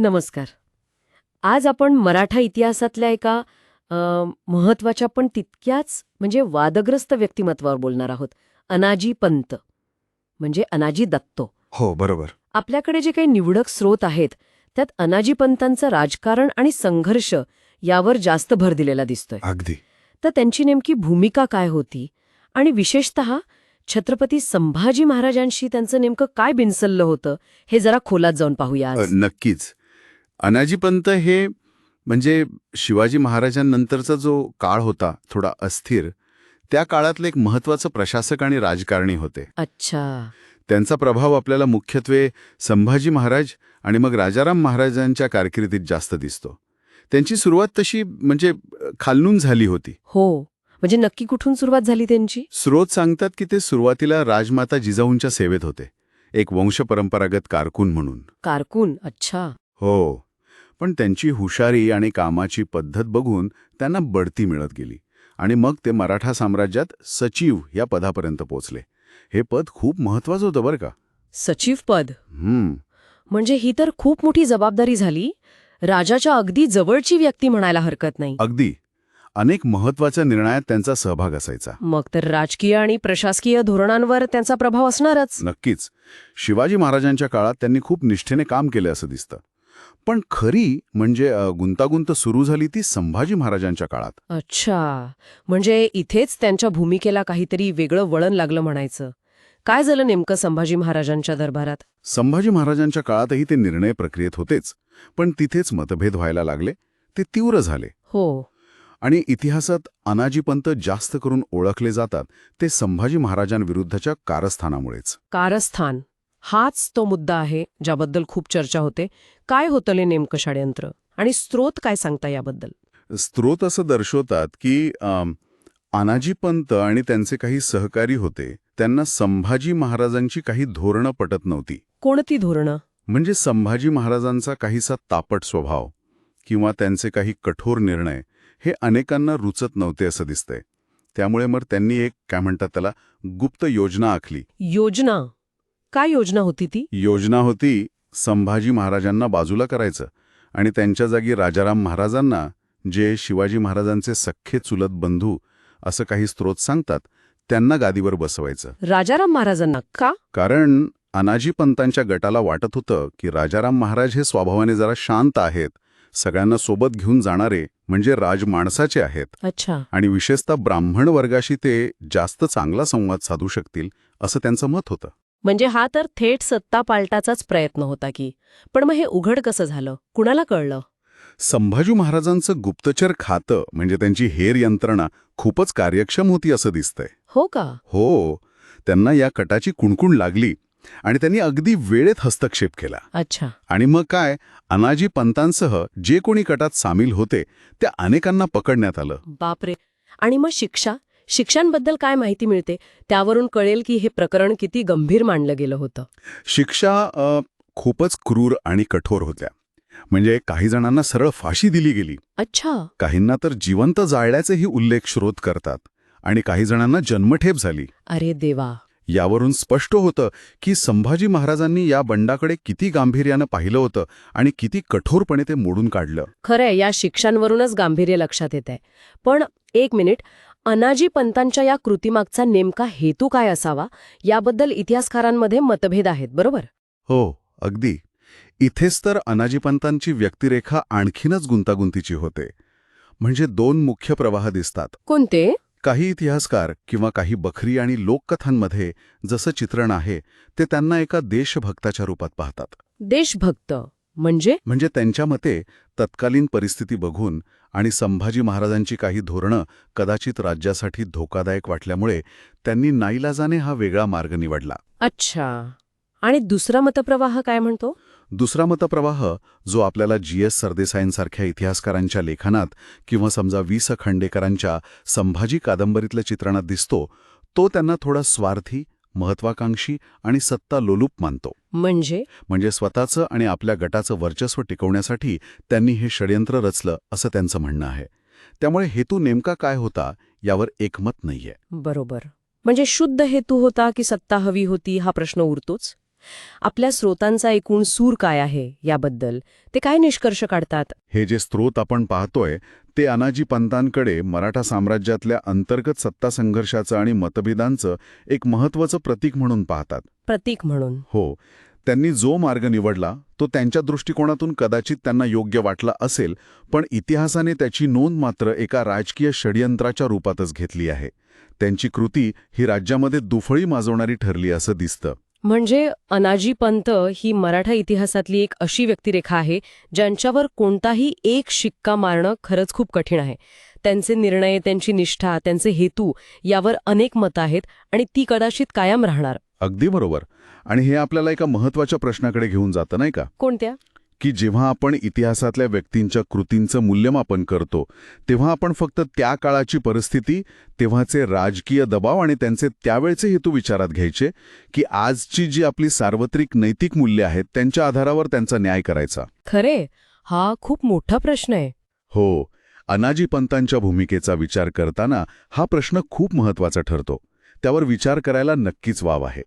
नमस्कार. आज आपण मराठा इतिहासातल्या एका महत्त्वाच्या पण तितक्याच म्हणजे वादग्रस्त व्यक्तिमत्वावर बोलणार आहोत. अनाजी पंत. म्हणजे अनाजी दत्तो. हो बरोबर. आपल्याकडे जे काही निवडक स्रोत आहेत त्यात अनाजी पंतांचं राजकारण आणि संघर्ष यावर जास्त भर दिलेला दिसतोय. अगदी. तर त्यांची नेमकी भूमिका काय होती? आणि विशेषत छत्रपती संभाजी महाराजांशी त्यांचं नेमकं काय बिनसल्लं होतं हे जरा खोलात जाऊन पाहूया नक्कीच. अनाजीपंत हे म्हणजे शिवाजी महाराजांनंतरचा जो काळ होता थोडा अस्थिर त्या काळातले एक महत्वाचं प्रशासक आणि राजकारणी होते. अच्छा. त्यांचा प्रभाव आपल्याला मुख्यत्वे संभाजी महाराज आणि मग राजाराम महाराजांच्या कारकिर्दीत जास्त दिसतो. त्यांची सुरुवात तशी म्हणजे अ, खालनून झाली होती. हो. म्हणजे नक्की कुठून सुरुवात झाली त्यांची? स्रोत सांगतात की ते सुरुवातीला राजमाता जिजाऊंच्या सेवेत होते एक वंशपरंपरागत कारकून म्हणून. कारकून? अच्छा. हो. पण त्यांची हुशारी आणि कामाची पद्धत बघून त्यांना बढती मिळत गेली आणि मग ते मराठा साम्राज्यात सचिव या पदापर्यंत पोचले हे पद खूप महत्वाचं होतं बरं का. सचिव पद? हम्म. म्हणजे ही तर खूप मोठी जबाबदारी झाली. राजाच्या अगदी जवळची व्यक्ती म्हणायला हरकत नाही. अगदी. अनेक महत्त्वाच्या निर्णयात त्यांचा सहभाग असायचा. मग तर राजकीय आणि प्रशासकीय धोरणांवर त्यांचा प्रभाव असणारच. नक्कीच. शिवाजी महाराजांच्या काळात त्यांनी खूप निष्ठेने काम केले असं दिसतं. पण खरी म्हणजे गुंतागुंत सुरू झाली ती संभाजी महाराजांच्या काळात. अच्छा. म्हणजे इथेच त्यांच्या भूमिकेला काहीतरी वेगळं वळण लागलं म्हणायचं. काय झालं नेमकं संभाजी महाराजांच्या दरबारात? संभाजी महाराजांच्या काळातही ते निर्णय प्रक्रियेत होतेच पण तिथेच मतभेद व्हायला लागले ते तीव्र झाले. हो. आणि इतिहासात अनाजीपंत जास्त करून ओळखले जातात ते संभाजी महाराजांविरुद्धच्या कारस्थानामुळेच. कारस्थान. हाच तो मुद्दा आहे ज्याबद्दल खूप चर्चा होते. काय होतं ले नेमकं षडयंत्र? आणि स्रोत काय सांगता याबद्दल? स्त्रोत असं दर्शवतात की अम, अनाजीपंत आणि त्यांचे काही सहकारी होते. त्यांना संभाजी महाराजांची काही धोरणं पटत नव्हती. कोणती धोरणं? म्हणजे संभाजी महाराजांचा काहीसा तापट स्वभाव किंवा त्यांचे काही कठोर निर्णय हे अनेकांना रुचत नव्हते असं दिसतंय. त्यामुळे मग त्यांनी एक काय म्हणतात त्याला गुप्त योजना आखली. योजना? काय योजना होती ती? योजना होती संभाजी महाराजांना बाजूला करायचं आणि त्यांच्या जागी राजाराम महाराजांना जे शिवाजी महाराजांचे सख्खे चुलत बंधू असं काही स्रोत सांगतात त्यांना गादीवर बसवायचं. राजाराम महाराजांना का? कारण अनाजीपंतांच्या गटाला वाटत होतं की राजाराम महाराज हे स्वभावाने जरा शांत आहेत सगळ्यांना सोबत घेऊन जाणारे म्हणजे राजमाणसाचे आहेत. अच्छा. आणि विशेषतः ब्राह्मण वर्गाशी ते जास्त चांगला संवाद साधू शकतील असं त्यांचं मत होतं. म्हणजे हा तर थेट सत्ता पालटाचाच प्रयत्न होता की. पण मग हे उघड कसं झालं? कुणाला कळलं? संभाजी महाराजांचं गुप्तचर खातं म्हणजे त्यांची हेर यंत्रणा खूपच कार्यक्षम होती असं दिसतंय. हो का? हो. त्यांना या कटाची कुणकुण लागली आणि त्यांनी अगदी वेळेत हस्तक्षेप केला. अच्छा. आणि मग काय? अनाजी पंतांसह जे कोणी कटात सामील होते त्या अनेकांना पकडण्यात आलं. बापरे. आणि मग शिक्षा? शिक्षांबद्दल काय माहिती मिळते? त्यावरून कळेल की हे प्रकरण किती गंभीर मानलं गेलं होतं. शिक्षा खूपच क्रूर आणि कठोर होत्या. म्हणजे काही जणांना सरळ फाशी दिली गेली. अच्छा. काहींना तर जिवंत जाळल्याचेही उल्लेख श्रोत करतात आणि काही जणांना जन्मठेप झाली. अरे देवा. यावरून स्पष्ट होतं की संभाजी महाराजांनी या बंडाकडे किती गांभीर्यानं पाहिलं होतं आणि किती कठोरपणे ते मोडून काढलं. खरंय या शिक्षांवरूनच गांभीर्य लक्षात येत आहे पण एक मिनिट अनाजी पंतांच्या या कृतीमागचा नेमका हेतू काय असावा? याबद्दल इतिहासकारांमध्ये मतभेद आहेत बरोबर? हो अगदी. इथेच तर अनाजीपंतांची व्यक्तिरेखा आणखीनच गुंतागुंतीची होते. म्हणजे दोन मुख्य प्रवाह दिसतात. कोणते? काही इतिहासकार किंवा काही बखरी आणि लोककथांमध्ये जसं चित्रण आहे ते त्यांना एका देशभक्ताच्या रूपात पाहतात. देशभक्त. म्हणजे? म्हणजे त्यांच्या मते तत्कालीन परिस्थिती बघून आणि संभाजी महाराजांची काही धोरणं कदाचित राज्यासाठी धोकादायक वाटल्यामुळे त्यांनी नाईलाजाने हा वेगळा मार्ग निवडला. अच्छा. आणि दुसरा मतप्रवाह काय म्हणतो? दुसरा मतप्रवाह जो आपल्याला जी एस सरदेसाईंसारख्या इतिहासकारांच्या लेखनात किंवा समजा वि स खांडेकरांच्या संभाजी कादंबरीतल्या चित्रणात दिसतो तो त्यांना थोडा स्वार्थी महत्वाकांक्षी आणि सत्ता लोलूप मानतो. म्हणजे? म्हणजे स्वतःचं आणि आपल्या गटाचं वर्चस्व टिकवण्यासाठी त्यांनी हे षडयंत्र रचलं असं त्यांचं म्हणणं आहे. त्यामुळे हेतू नेमका काय होता यावर एकमत नाहीये. बरोबर. म्हणजे शुद्ध हेतू होता की सत्ता हवी होती हा प्रश्न उरतोच? आपल्या स्रोतांचा एकूण सूर काय आहे याबद्दल ते काय निष्कर्ष काढतात? हे जे स्रोत आपण पाहतोय ते अनाजी पंतांकडे मराठा साम्राज्यातल्या अंतर्गत सत्ता संघर्षाचं आणि मतभेदांचं एक महत्त्वाचं प्रतीक म्हणून पाहतात. प्रतीक म्हणून. हो त्यांनी जो मार्ग निवडला तो त्यांच्या दृष्टिकोनातून कदाचित त्यांना योग्य वाटला असेल पण इतिहासाने त्याची नोंद मात्र एका राजकीय षडयंत्राच्या रूपातच घेतली आहे. त्यांची कृती ही राज्यामध्ये दुफळी माजवणारी ठरली असं दिसतं. म्हणजे अनाजी पंत ही मराठा इतिहासातली एक अशी व्यक्तिरेखा आहे ज्यांच्यावर कोणताही एक शिक्का मारणं खरंच खूप कठीण आहे. त्यांचे निर्णय त्यांची निष्ठा त्यांचे हेतू यावर अनेक मतं आहेत आणि ती कदाचित कायम राहणार. अगदी बरोबर. आणि हे आपल्याला एका महत्त्वाच्या प्रश्नाकडे घेऊन जातं नाही का? कोणत्या? की जेव्हा आपण इतिहासातल्या व्यक्तींच्या कृतींचं मूल्यमापन करतो तेव्हा आपण फक्त त्या काळाची परिस्थिती तेव्हाचे राजकीय दबाव आणि त्यांचे त्यावेळचे हेतू विचारात घ्यायचे की आजची जी आपली सार्वत्रिक नैतिक मूल्य आहेत त्यांच्या आधारावर त्यांचा न्याय करायचा. खरे. हा खूप मोठा प्रश्न आहे. हो. अनाजी पंतांच्या भूमिकेचा विचार करताना हा प्रश्न खूप महत्त्वाचा ठरतो. त्यावर विचार करायला नक्कीच वाव आहे.